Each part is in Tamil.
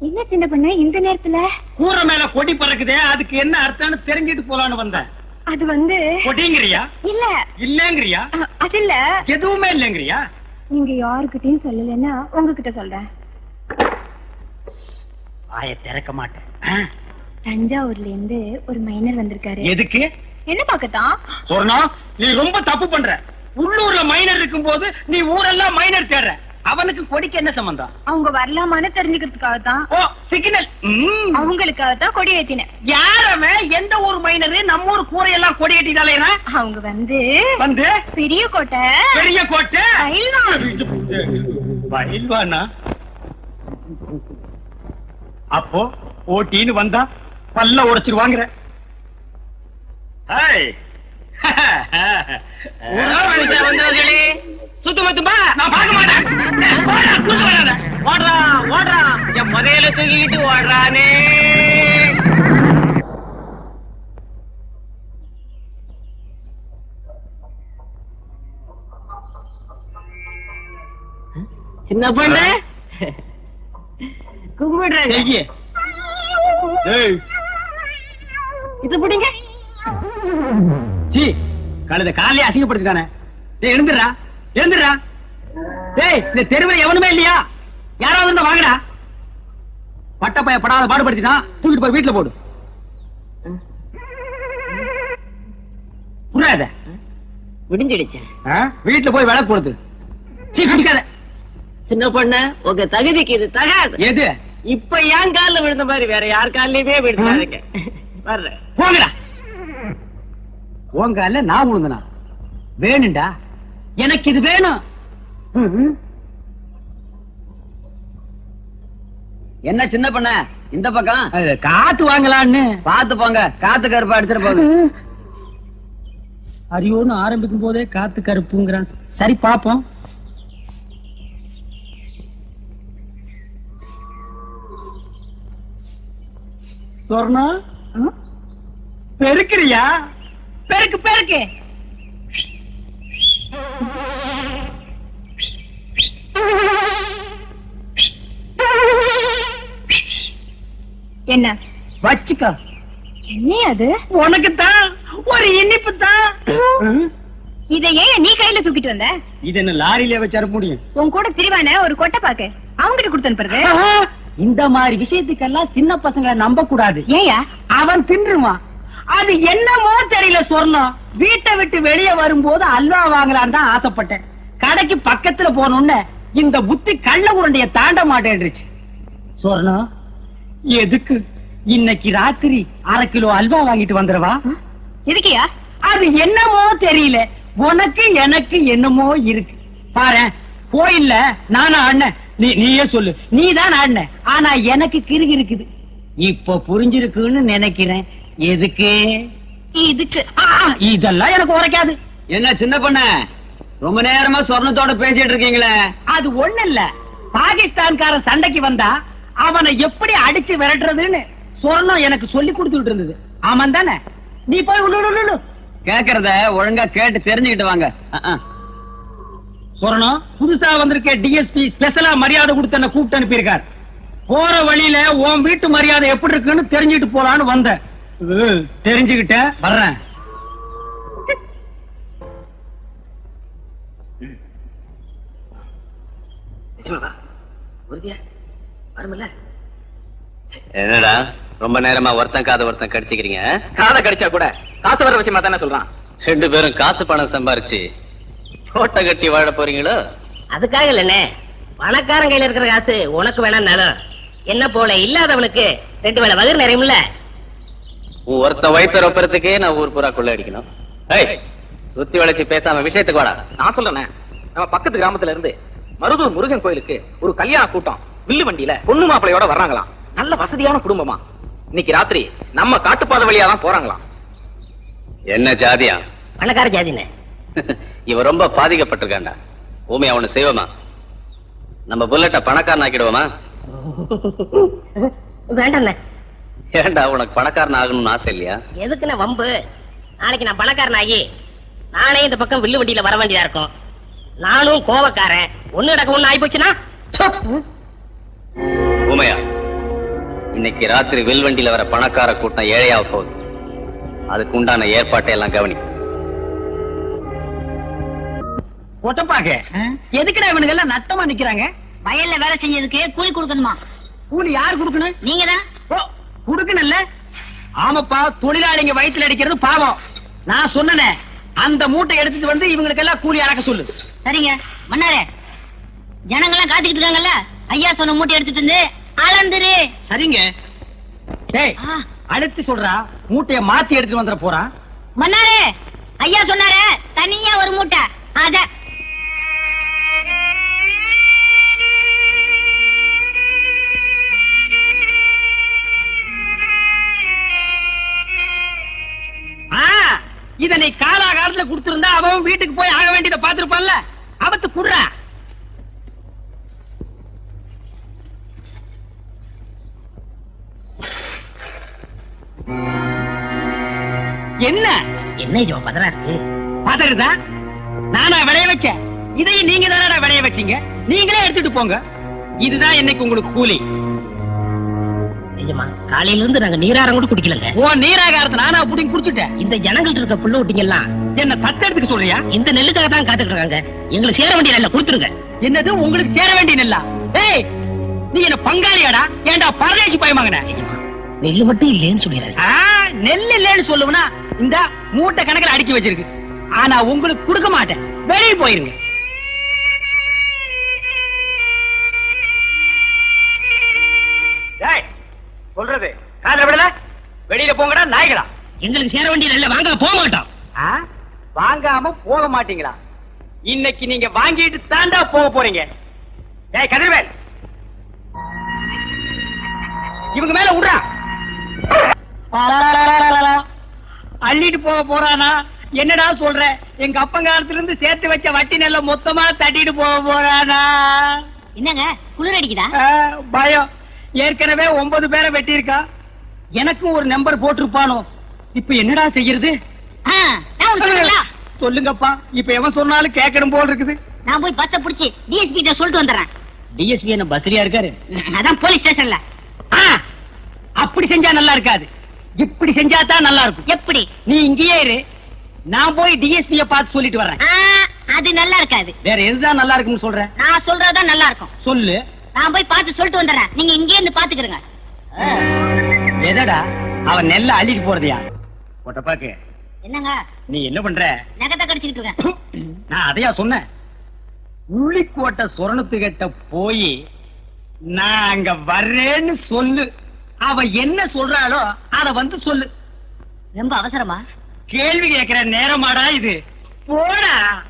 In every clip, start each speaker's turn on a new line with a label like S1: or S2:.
S1: என்ன சின்ன பொண்ணு இந்த நேரத்துல?
S2: கூரை மேல கொடி பறக்குதே அதுக்கு என்ன அர்த்தம்னு தெரிஞ்சிட்டு போலான்னு வந்தேன்
S1: அது வந்து
S2: கொடிங்கிறியா?
S1: இல்ல.
S2: இல்லங்கிறியா?
S1: அது இல்ல.
S2: எதுவுமே இல்லங்கிறியா?
S1: நீங்க யாருக்கிட்டயும் சொல்லலைன்னா உங்ககிட்ட சொல்றேன்.
S2: வாய திறக்க மாட்டேன்.
S1: தஞ்சாவூர்ல இருந்து ஒரு மைனர் வந்திருக்காரு.
S2: எதுக்கு?
S1: என்ன பாக்கத்தான்
S2: சொன்னா நீ ரொம்ப தப்பு பண்ற. உள்ளூர்ல மைனர் இருக்கும்போது நீ ஊரெல்லாம் மைனர் தேடுற. அவனுக்கு கொடிக்கு என்ன சம்பந்தம்?
S1: அவங்க வரலாமான்னு தெரிஞ்சுக்கிறதுக்காக தான்
S2: ஓ சிக்னல்
S1: அவங்களுக்காக தான் கொடி ஏத்தினேன்.
S2: யாரவன் எந்த ஊர் மைனரு? நம்ம ஊர் கூரையெல்லாம் கொடி கட்டிட்டாலே
S1: அவங்க வந்து
S2: வந்து?
S1: பெரிய கோட்டை
S2: பெரிய கோட்டை?
S1: பயில்வான்.
S2: அப்போ ஓட்டின்னு வந்தா பல்ல உடைச்சிருவாங்கிற சுத்து மத்தும்பா நான் பார்க்க மாட்டேன். போடா, கூட்டு வராத. ஓடுறா ஓடுறா என் முதல்ல தூக்கிக்கிட்டு ஓடுறானே.
S3: சின்ன பொண்ணு? கும்பிடுறாங்க. இது பிடிங்க.
S2: சீ, கழுத காலையே அசிங்கப்படுத்திட்டானே. எழுந்துடுறா. எழுந்துடுறா டேய் இந்த தெருவில் எவனுமே இல்லையா? யாராவது இருந்தா வாங்கடா. பட்டப்பைய படாத பாடுபடுத்திட்டான் தூக்கிட்டு போய் வீட்டுல போடு. புரியாத?
S3: விடிஞ்சிடுச்சேன்
S2: வீட்டுல போய் விளக்கு போடுது. சீ குடிக்காத.
S3: சின்ன பொண்ணு உங்க தகுதிக்கு இது தகாது.
S2: எது?
S3: இப்ப ஏன் கால்ல விழுந்த மாதிரி வேற யார் கால்லயுமே விழுந்தாருங்க வர்றேன்.
S2: போங்கடா. உங்க அல்ல நான் விழுந்தனா வேணும்டா எனக்கு இது வேணும்.
S4: என்ன சின்ன பண்ண? இந்த பக்கம்?
S2: காத்து வாங்கலான்னு.
S4: பாத்து போங்க. காத்து கருப்பா அடிச்சிட்டு போகுது
S2: அரியோன்னு ஆரம்பிக்கும் போதே காத்து கருப்புங்கிறான். சரி பாப்போம் சொர்ணா? பெருக்கிறியா? பெருக்கு பெருக்கு.
S1: என்ன?
S2: வச்சுக்கோ.
S1: என்ன அது?
S2: உனக்கு தான் ஒரு இனிப்பு தான்
S1: இத ஏன் நீ கையில தூக்கிட்டு வந்த?
S2: இது என்ன லாரியில வச்சு முடியும்?
S1: உன் கூட திரிவான ஒரு கொட்டை பாக்கு அவங்கிட்ட கொடுத்து அனுப்புறது?
S2: இந்த மாதிரி விஷயத்துக்கெல்லாம் சின்ன பசங்களை நம்ப கூடாது
S1: ஏயா?
S2: அவன் தின்றுவான். அது என்னமோ தெரியல சொர்ணம் வீட்டை விட்டு வெளியே வரும்போது அல்வா வாங்கலான்னு தான் ஆசைப்பட்டேன். கடைக்கு பக்கத்துல போனோன்னு இந்த புத்தி கள்ள உருண்டைய தாண்ட மாட்டேன்றுச்சு. சொர்ணம் எதுக்கு? இன்னைக்கு ராத்திரி அரை கிலோ அல்வா வாங்கிட்டு வந்துடவா?
S1: எதுக்கியா?
S2: அது என்னமோ தெரியல. உனக்கு எனக்கு என்னமோ இருக்கு. பாரு கோயில்ல நானா ஆடினேன். நீ நீயே சொல்லு. நீ தான் ஆடின. ஆனா எனக்கு கிறுகு இருக்குது. இப்ப புரிஞ்சிருக்குன்னு நினைக்கிறேன். எதுக்கு?
S1: இதுக்கு.
S2: ஆ, இதெல்லாம் எனக்கு உரைக்காது.
S4: என்ன சின்ன பண்ண? ரொம்ப நேரமா சொர்ணத்தோட பேசிட்டு இருக்கீங்களே.
S2: அது ஒண்ணு இல்ல பாகிஸ்தான்காரன் சண்டைக்கு வந்தா அவனை எப்படி அடிச்சு விரட்டுறதுன்னு சொர்ணம் எனக்கு சொல்லி கொடுத்துட்டு இருந்தது. ஆமாம் தானே? நீ போய் உள்ளு,
S4: கேக்குறத ஒழுங்கா கேட்டு தெரிஞ்சுக்கிட்டு வாங்க. அஹ்,
S2: சொரணம் புதுசா வந்திருக்க டிஎஸ்பி ஸ்பெஷலா மரியாதை கொடுத்து என்ன கூப்பிட்டு அனுப்பியிருக்கார். போற வழியில உன் வீட்டு மரியாதை எப்படி இருக்குன்னு தெரிஞ்சுட்டு போலான்னு வந்தேன். உம், தெரிஞ்சுக்கிட்ட வர்றேன்.
S5: என்னடா ரொம்ப நேரமா ஒருத்தன் காதை ஒருத்தன் கடிச்சுக்கிறீங்க
S6: காதை கடிச்சா கூட காசு வர விஷயமா தானே சொல்றான்?
S5: ரெண்டு பேரும் காசு பணம் சம்பாரிச்சு கோட்டை கட்டி வாழ போறீங்களோ?
S3: அதுக்காக இல்லனே பணக்காரன் கையில இருக்கிற காசு உனக்கு வேணா நலம் என்ன போல இல்லாதவனுக்கு ரெண்டு வேளை வயிறு நிறையும்ல.
S5: உன் ஒருத்தன் வயிற்று ரொப்பறதுக்கே நான் ஊர் பூரா கொள்ள அடிக்கணும். ஏய் சுத்தி வளைச்சு பேசாம விஷயத்துக்கு வாடா.
S6: நான் சொல்றேனே நம்ம பக்கத்து கிராமத்துல இருந்து மருதூர் முருகன் கோயிலுக்கு ஒரு கல்யாண கூட்டம். வில்லு வண்டியில பொண்ணு மாப்பிளையோட வர்றாங்களாம். நல்ல வசதியான குடும்பமா. இன்னைக்கு ராத்திரி நம்ம காட்டுப்பாதை வழியா தான் போறாங்களாம்.
S5: என்ன ஜாதியா?
S3: பணக்கார ஜாதினே.
S5: இவன் ரொம்ப பாதிக்கப்பட்டிருக்கான்டா ஊமை அவனு செய்வோமா? நம்ம புல்லட்ட பணக்காரன் ஆக்கிடுவோமா?
S3: வேண்டாண்ணே
S5: ஏன்டா உனக்கு பணக்காரன் ஆகணும்னு ஆசை இல்லையா?
S3: எதுக்குண்ணே வம்பு? நாளைக்கு நான் பணக்காரன் ஆகி நானே இந்த பக்கம் வில்லு வண்டியில வர வேண்டியதா இருக்கும். நானும் கோவக்காரன். ஒண்ணு நடக்க ஒண்ணு ஆயிப்போச்சுன்னா?
S5: ஊமையா இன்னைக்கு ராத்திரி வில்வண்டியில வர பணக்கார கூட்டம் ஏழையாக போகுது. அதுக்கு உண்டான ஏற்பாட்டை எல்லாம் கவனி.
S2: ஒட்டப்பாக்க எதுக்குடா இவனுங்க எல்லாம் நட்டமா நிக்கிறாங்க?
S1: வயல்ல வேலை செஞ்சதுக்கு கூலி கொடுக்கணுமா?
S2: கூலி யார் கொடுக்கணும்?
S1: நீங்க தான்
S2: ஓ குடுக்கணும்ல. ஆமாப்பா தொழிலாளிங்க வயித்துல அடிக்கிறது பாவம். நான் சொன்னனே அந்த மூட்டை எடுத்துட்டு வந்து இவங்களுக்கு எல்லாம் கூலி அறக்க சொல்லு.
S1: சரிங்க. மன்னாரே ஜனங்கெல்லாம் காத்துக்கிட்டு இருக்காங்கல்ல? ஐயா சொன்ன மூட்டை எடுத்துட்டு வந்து அளந்துரு
S2: சரிங்க. டேய். அடுத்து சொல்றா மூட்டைய மாத்தி எடுத்துட்டு வந்துட போறான்
S1: மன்னாரே ஐயா சொன்னாரே தனியா ஒரு மூட்டை. அத.
S2: இத நீ காலாகாலத்துல கொடுத்திருந்தா அவன் வீட்டுக்கு போய் ஆக வேண்டியதை பாத்துருப்பான்ல அவத்து குடுறா. என்ன?
S3: என்ன இது பதறா இருக்கு.
S2: பதறுதா? நானா விளைய வச்சேன். இதையும் நீங்க தானடா விளைய வச்சீங்க? நீங்களே எடுத்துட்டு போங்க. இதுதான் இன்னைக்கு உங்களுக்கு கூலி.
S3: நிஜமா காலையில இருந்து நாங்க நீராரம் கூட குடிக்கலங்க.
S2: ஓ நீராகாரத்தை நானா புடிங்க குடிச்சுட்டேன்.
S3: இந்த ஜனங்கள்ட்ட இருக்க புள்ள ஊட்டிங்க எல்லாம்
S2: என்ன தத்தெடுத்துக்க சொல்றியா?
S3: இந்த நெல்லுக்காக தான் காத்துட்டு இருக்காங்க எங்களுக்கு சேர வேண்டிய நெல்லை கொடுத்துருங்க.
S2: என்னது உங்களுக்கு சேர வேண்டிய நெல்லா? ஏய் நீ என்ன பங்காளியாடா? ஏன்டா பரதேசி பயமாங்கன
S3: நெல்லு மட்டும் இல்லைன்னு சொல்லிடுறாரு
S2: நெல் இல்லைன்னு சொல்லுவனா இந்த மூட்டை கணக்குல அடுக்கி வச்சிருக்கு. ஆனா உங்களுக்கு கொடுக்க மாட்டேன். வெளியே போயிருங்க. டேய், சொல்றது காதுல விடல? வெளியில போங்கடா நாய்களா?
S3: எங்களுக்கு சேர வேண்டிய நெல்லை வாங்க போக மாட்டோம்?
S2: வாங்காம போக மாட்டீங்களா? இன்னைக்கு நீங்க வாங்கிட்டு தாண்டா போக போறீங்க. டேய் கதிர்வேல். இவங்க மேல விடுறா அள்ளிட்டு போக போறானா? என்னடா சொல்ற? எங்க அப்பங்காலத்துல இருந்து சேர்த்து வச்ச வட்டி நெல்ல மொத்தமா தட்டிட்டு போக போறானா?
S1: என்னங்க குளிர் அடிக்குதா?
S2: பயம். ஏற்கனவே ஒன்பது பேரை வெட்டியிருக்கா. எனக்கும் ஒரு நம்பர் போட்டிருப்பானோ? இப்ப என்னடா செய்யறது?
S1: ஆ, நான் ஒண்ணு?
S2: சொல்லுங்கப்பா. இப்ப எவன் சொன்னாலும் கேட்கணும் போல் இருக்குது.
S1: நான் போய் பஸ்ஸ புடிச்சு டிஎஸ்பி கிட்ட சொல்லிட்டு வந்துடுறேன்.
S2: டிஎஸ்பி என்ன பஸ்ரியா இருக்காரு?
S1: அதான் போலீஸ் ஸ்டேஷன்ல
S2: ஆ, அப்படி செஞ்சா நல்லா இருக்காது. இப்படி செஞ்சா தான் நல்லா இருக்கும்.
S1: எப்படி?
S2: நீ இங்கேயே இரு. நான் போய் டிஎஸ்பிய பார்த்து சொல்லிட்டு வர்றேன்
S1: ஆ, அது நல்லா இருக்காது.
S2: வேற எதுதான் நல்லா இருக்குன்னு சொல்ற?
S1: நான் சொல்றதுதான் நல்லா இருக்கும்.
S2: சொல்லு.
S1: நான் போய் பார்த்து சொல்லிட்டு வந்துடுறேன். நீங்க இங்கே இருந்து பாத்துக்கிறங்க
S2: எதடா அவன் நெல்ல அள்ளிட்டு போறதையா? ஒட்டப்பாக்கு
S1: என்னங்க?
S2: நீ என்ன பண்ற?
S1: நகத்தை இருக்கேன்.
S2: நான் அதையா சொன்னேன். உள்ளிக்கோட்டை சொரணத்துக்கிட்ட போய் நான் அங்க வர்றேன்னு சொல்லு. அவ என்ன சொல்றாளோ அத வந்து சொல்லு.
S1: ரொம்ப அவசரமா?
S2: கேள்வி கேட்கிற நேரமாடா இது. போடா.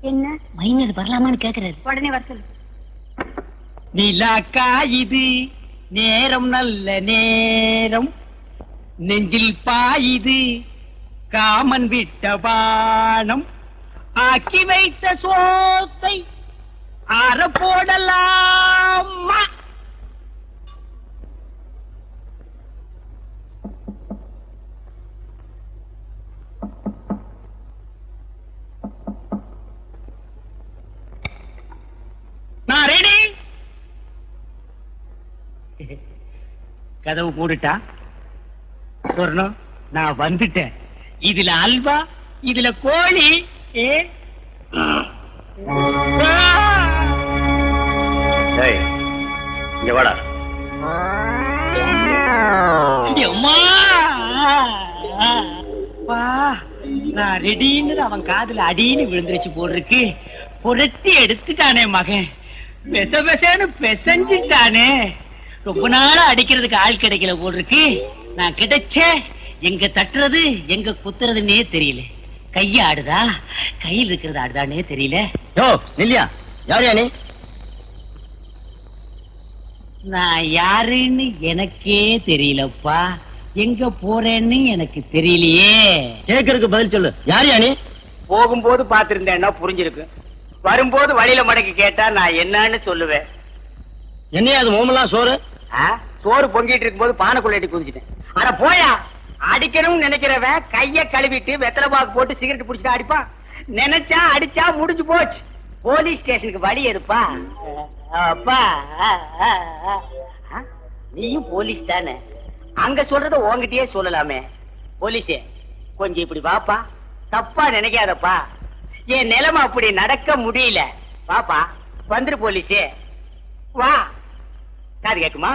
S1: என்ன? மைனர் வரலாமான்னு கேக்குறாரு. உடனே வர சொல்லு.
S2: நிலாக்கா இது. நேரம் நல்ல நேரம். நெஞ்சில் பாயுது காமன் விட்ட பானம் ஆக்கி வைத்த சோத்தை அற போடலாமா? ரெடி கதவு மூடிட்டா? சொர்ணம் நான் வந்துட்டேன். இதுல அல்வா இதுல கோழி. ஏ?
S5: இங்க வாடா.
S2: அம்மா! வா நான் ரெடின்னு அவன் காதுல அடின்னு விழுந்துருச்சு போட்டிருக்கு புரட்டி எடுத்துட்டானே மகன். பெச பெசன்னு பெசஞ்சிட்டானே. ரொம்ப நாளா அடிக்கிறதுக்கு ஆள் கிடைக்கல போட்டிருக்கு நான் கிடைச்சே எங்க தட்டுறது எங்க குத்துறதுன்னே தெரியல. கைய ஆடுதா? கையில் இருக்கிறது ஆடுதானே தெரியல.
S4: யோ நில்லியா? யாரியா நீ?
S2: நான் யாருன்னு எனக்கே தெரியலப்பா. எங்க போறேன்னு எனக்கு தெரியலையே.
S4: கேக்குறதுக்கு பதில் சொல்லு. யாரியா நீ?
S2: போகும்போது பாத்திருந்தேன்னா புரிஞ்சிருக்கு. வரும்போது வழியில மடக்கி கேட்டா நான் என்னன்னு சொல்லுவேன்.
S4: என்னையா அது மோமெல்லாம் சோறு?
S2: சோறு பொங்கிட்டு இருக்கும்போது பானைக்குள்ள எட்டி குதிச்சிட்டேன். அட போயா. அடிக்கணும்னு நினைக்கிறவன் கைய கழுவிட்டு வெத்தலை பாக்கு போட்டு சிகரெட் புடிச்சா அடிப்பான். நினைச்சா அடிச்சா முடிஞ்சு போச்சு. போலீஸ் ஸ்டேஷனுக்கு வழி எடுப்பா. அப்பா நீயும் போலீஸ் தானே? அங்க சொல்றத உன்கிட்டயே சொல்லலாமே. போலீஸே கொஞ்சம் இப்படி வாப்பா. தப்பா நினைக்காதப்பா. என் நிலைமை அப்படி நடக்க முடியல. பாப்பா வந்துரு போலீஸே. வா. காது கேக்குமா?